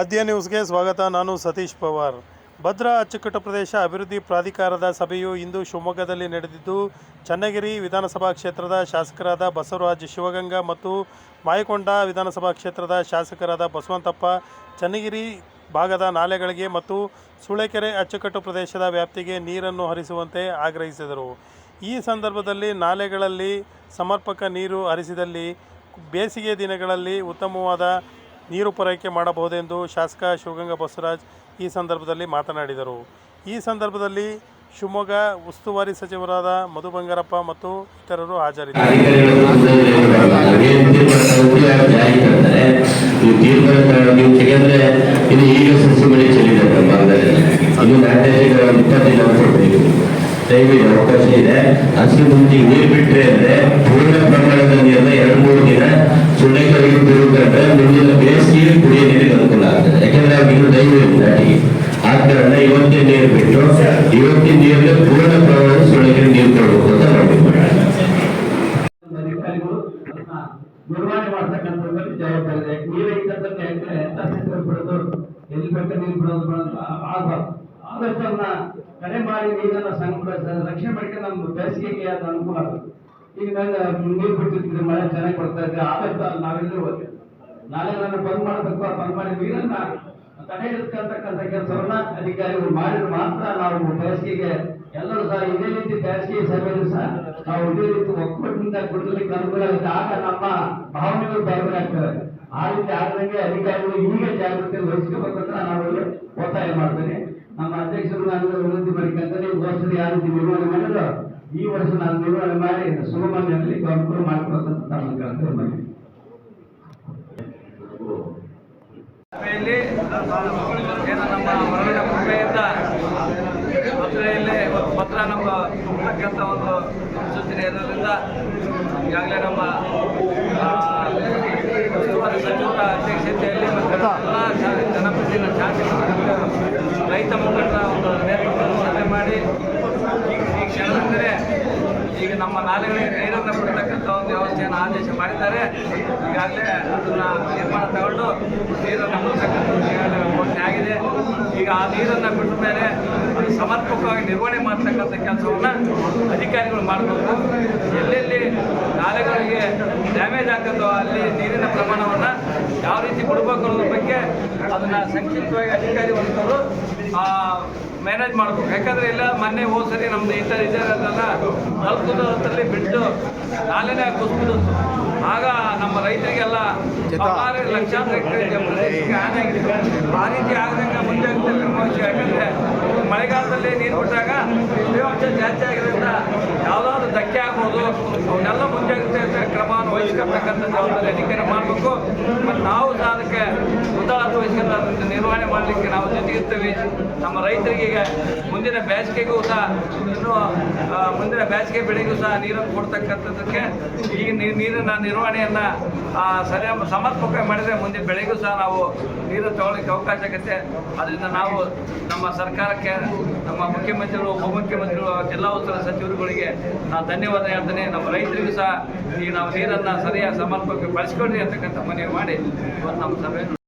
ಆದ್ಯ ನ್ಯೂಸ್ಗೆ ಸ್ವಾಗತ. ನಾನು ಸತೀಶ್ ಪವಾರ್. ಭದ್ರಾ, ಅಚ್ಚುಕಟ್ಟು ಪ್ರದೇಶ ಅಭಿವೃದ್ಧಿ ಪ್ರಾಧಿಕಾರದ ಸಭೆಯು ಇಂದು ಶಿವಮೊಗ್ಗದಲ್ಲಿ ನಡೆದಿದ್ದು, ಚನ್ನಗಿರಿ ವಿಧಾನಸಭಾ ಕ್ಷೇತ್ರದ ಶಾಸಕರಾದ ಬಸವರಾಜ್ ಶಿವಗಂಗಾ ಮತ್ತು ಮಾಯಕೊಂಡ ವಿಧಾನಸಭಾ ಕ್ಷೇತ್ರದ ಶಾಸಕರಾದ ಬಸವಂತಪ್ಪ, ಚನ್ನಗಿರಿ ಭಾಗದ ನಾಲೆಗಳಿಗೆ ಮತ್ತು ಸುಳೆಕೆರೆ, ಅಚ್ಚುಕಟ್ಟು ಪ್ರದೇಶದ ವ್ಯಾಪ್ತಿಗೆ ನೀರನ್ನು ಹರಿಸುವಂತೆ ಆಗ್ರಹಿಸಿದರು. ಈ ಸಂದರ್ಭದಲ್ಲಿ ನಾಲೆಗಳಲ್ಲಿ ಸಮರ್ಪಕ ನೀರು ಹರಿಸಿದಲ್ಲಿ ಬೇಸಿಗೆ ದಿನಗಳಲ್ಲಿ ಉತ್ತಮವಾದ ನೀರು ಪೂರೈಕೆ ಮಾಡಬಹುದೆಂದು ಶಾಸಕ ಶಿವಗಂಗಾ ಬಸವರಾಜ್ ಈ ಸಂದರ್ಭದಲ್ಲಿ ಮಾತನಾಡಿದರು. ಈ ಸಂದರ್ಭದಲ್ಲಿ ಶಿವಮೊಗ್ಗ ಉಸ್ತುವಾರಿ ಸಚಿವರಾದ ಮಧು ಬಂಗಾರಪ್ಪ ಮತ್ತು ಇತರರು ಹಾಜರಿದ್ದರು. ಅವಕಾಶ ಇದೆ. ಮುಂಚೆ ನೀರು ಬಿಟ್ಟರೆ ಅಂದ್ರೆ ಪೂರ್ಣ ಪ್ರಮಾಣದ ನೀರನ್ನ ಎರಡು, ಮೂರು ಇವತ್ತಿನ ನೀರು ಬಿಟ್ಟು ಇವತ್ತಿನ ನೀರಿಗೆ ಪೂರ್ಣ ಪ್ರಮಾಣ ಸುಳ್ಳೆಕರಿಗೆ ನೀರು ಕೊಡಬೇಕು ಅಂತ ಇದೆ ಬಿಡೋದು? ಎಲ್ಲಿ ನೀರು ಬಿಡೋದು ಕಡೆ ಮಾಡಿ ನೀರನ್ನ ಸಂಗ್ರಹ ರಕ್ಷಣೆ ಮಾಡ್ಕೊಂಡು ನಮ್ಮ ಬೇಸಿಗೆಗೆ ಅದು ಅನುಕೂಲ ಈಗ ನಾನು ನೀರು ಬಿಟ್ಟಿರ್ತೀವಿ ಮಳೆ ಚೆನ್ನಾಗಿ ಕೊಡ್ತಾ ಇದ್ರೆ ಆದಷ್ಟು ಹೋಗಿ, ನಾಳೆ ನಾಳೆಗಳನ್ನು ಬಂದ್ ಮಾಡಬೇಕು ಬಂದ್ ಮಾಡಿ ನೀರನ್ನ ತಡೆ ಕೆಲಸವನ್ನ ಅಧಿಕಾರಿಗಳು ಮಾಡಿದ್ರೆ ಮಾತ್ರ ನಾವು ಬೇಸಿಗೆಗೆ ಎಲ್ಲರೂ ಸಹ ಇದೇ ರೀತಿ ಬೇಸಿಗೆ ಸಮಯದಲ್ಲಿ ಸಹ ನಾವು ಇದೇ ರೀತಿ ಒಕ್ಕೂಟದಿಂದ ಕೊಡಲಿಕ್ಕೆ ಅನುಕೂಲ ಆಗುತ್ತೆ ಆಗ ನಮ್ಮ ಭಾವನೆಗಳು ಬೇರೆ ಆಗ್ತವೆ ಆ ರೀತಿ ಆಗದಂಗೆ ಅಧಿಕಾರಿಗಳು ಈಗ ಜಾಗೃತಿ ವಹಿಸ್ಕೋಬೇಕಂತ ನಾವು ಒತ್ತಾಯ ಮಾಡ್ತೇನೆ. ನಮ್ಮ ಅಧ್ಯಕ್ಷರು ನಾನು ವಿನಂತಿ ಮಾಡಿಕೊಂಡ್ರೆ ಈ ವರ್ಷದ ಯಾವ ರೀತಿ ನಿರ್ವಹಣೆ ಮಾಡಿದ್ರು, ಈ ವರ್ಷ ನಾನು ನಿರ್ವಹಣೆ ಮಾಡಿ ಸುಗಮನಲ್ಲಿ ಅನುಕೂಲ ಮಾಡ್ಕೊಬೇಕಂತ ಏನು ನಮ್ಮ ಹೊರಗಿನ ಕೃಪೆಯಿಂದ ಆತ್ರೆಯಲ್ಲಿ ಒಂದು ಪತ್ರ ನಮ್ಮ ಒಂದು ಸೂಚನೆ ಇರೋದ್ರಿಂದ ಈಗಾಗಲೇ ನಮ್ಮ ಸಚಿವರ ಅಧ್ಯಕ್ಷತೆಯಲ್ಲಿ ಎಲ್ಲ ಜನಪ್ರತಿನ ಜಾತಿ ರೈತ ಮುಖಂಡರ ಒಂದು ನೇತೃತ್ವವನ್ನು ಸಭೆ ಮಾಡಿ ಈ ಈಗ ನಮ್ಮ ನಾಲೆಗಳಿಗೆ ನೀರನ್ನು ಬಿಡ್ತಕ್ಕಂಥ ಆದೇಶ ಮಾಡಿದ್ದಾರೆ? ಈಗಾಗಲೇ ಅದನ್ನ ನಿರ್ಮಾಣ ತಗೊಂಡು ನೀರನ್ನು ನಮ್ಮತಕ್ಕಂಥ ಆಗಿದೆ. ಈಗ ಆ ನೀರನ್ನು ಬಿಟ್ಟ ಮೇಲೆ ಅದು ಸಮರ್ಪಕವಾಗಿ ನಿರ್ವಹಣೆ ಮಾಡ್ತಕ್ಕಂಥ ಕೆಲಸವನ್ನು ಅಧಿಕಾರಿಗಳು ಮಾಡಬೇಕು. ಎಲ್ಲೆಲ್ಲಿ ನಾಲೆಗಳಿಗೆ ಡ್ಯಾಮೇಜ್ ಆಗ್ತದೋ ಅಲ್ಲಿ ನೀರಿನ ಪ್ರಮಾಣವನ್ನು ಯಾವ ರೀತಿ ಕೊಡಬೇಕು ಅನ್ನೋದ್ರ ಬಗ್ಗೆ ಅದನ್ನು ಸಂಕ್ಷಿಪ್ತವಾಗಿ ಅಧಿಕಾರಿ ವರ್ಗದವರು ಮ್ಯಾನೇಜ್ ಮಾಡಬೇಕು. ಯಾಕಂದ್ರೆ ಎಲ್ಲ ಮೊನ್ನೆ ಹೋದ ಸರಿ ನಮ್ದು ಈ ಥರ ಇದೆಲ್ಲ ನಾಲ್ಕು ಬಿಟ್ಟು ನಾಲೆನೇ ಕುಸ್ಬಿದ್ದು ಆಗ ನಮ್ಮ ರೈತರಿಗೆಲ್ಲ ಲಕ್ಷಾಂತರ ಆ ರೀತಿ ಆಗದಂಗೆ ವಹಿಸಿ ಯಾಕಂದ್ರೆ ಮಳೆಗಾಲದಲ್ಲಿ ನೀರು ಬಿಟ್ಟಾಗ ತೇವಾಂಶ ಜಾಸ್ತಿ ಆಗಿರೋದ್ರಿಂದ ಯಾವುದಾದ್ರು ಧಕ್ಕೆ ಆಗ್ಬೋದು. ಅವನ್ನೆಲ್ಲ ಮುಂಜಾಗ್ರತೆ ಕ್ರಮವನ್ನು ವಹಿಸ್ಕೊಳ್ತಕ್ಕಂಥ ಜವಾಬ್ದಾರಿ ಅಧಿಕಾರಿ ಮಾಡಬೇಕು. ಮತ್ತು ನಾವು ಅದಕ್ಕೆ ವಹಿಸ್ಕೊಂಡು ನಿರ್ವಹಣೆ ಮಾಡಲಿಕ್ಕೆ ನಾವು ಜೊತೆಗಿರ್ತೇವೆ. ನಮ್ಮ ರೈತರಿಗೆ ಈಗ ಮುಂದಿನ ಬೇಸಿಗೆಗೂ ಸಹ ಇನ್ನು ಮುಂದಿನ ಬೇಸಿಗೆ ಬೆಳೆಗೂ ಸಹ ನೀರನ್ನು ಕೊಡ್ತಕ್ಕಂಥದ್ದಕ್ಕೆ ಈಗ ನೀರಿನ ನಿರ್ವಹಣೆಯನ್ನು ಸರಿಯಾಗಿ ಸಮರ್ಪಕ ಮಾಡಿದರೆ ಮುಂದೆ ಬೆಳೆಗೂ ಸಹ ನಾವು ನೀರು ತಗೊಳ್ಳಿಕ್ಕೆ ಅವಕಾಶ ಆಗುತ್ತೆ. ಅದರಿಂದ ನಾವು ನಮ್ಮ ಸರ್ಕಾರಕ್ಕೆ, ನಮ್ಮ ಮುಖ್ಯಮಂತ್ರಿಗಳು, ಉಪಮುಖ್ಯಮಂತ್ರಿಗಳು, ಜಿಲ್ಲಾ ಉತ್ತರ ಸಚಿವರುಗಳಿಗೆ ನಾನು ಧನ್ಯವಾದ ಹೇಳ್ತೇನೆ. ನಮ್ಮ ರೈತರಿಗೂ ಸಹ ಈಗ ನಾವು ನೀರನ್ನು ಸರಿಯಾಗಿ ಸಮರ್ಪಕ ಬಳಸ್ಕೊಳ್ಳಿ ಅಂತಕ್ಕಂಥ ಮನವಿ ಮಾಡಿ ಇವತ್ತು ನಮ್ಮ ಸಭೆ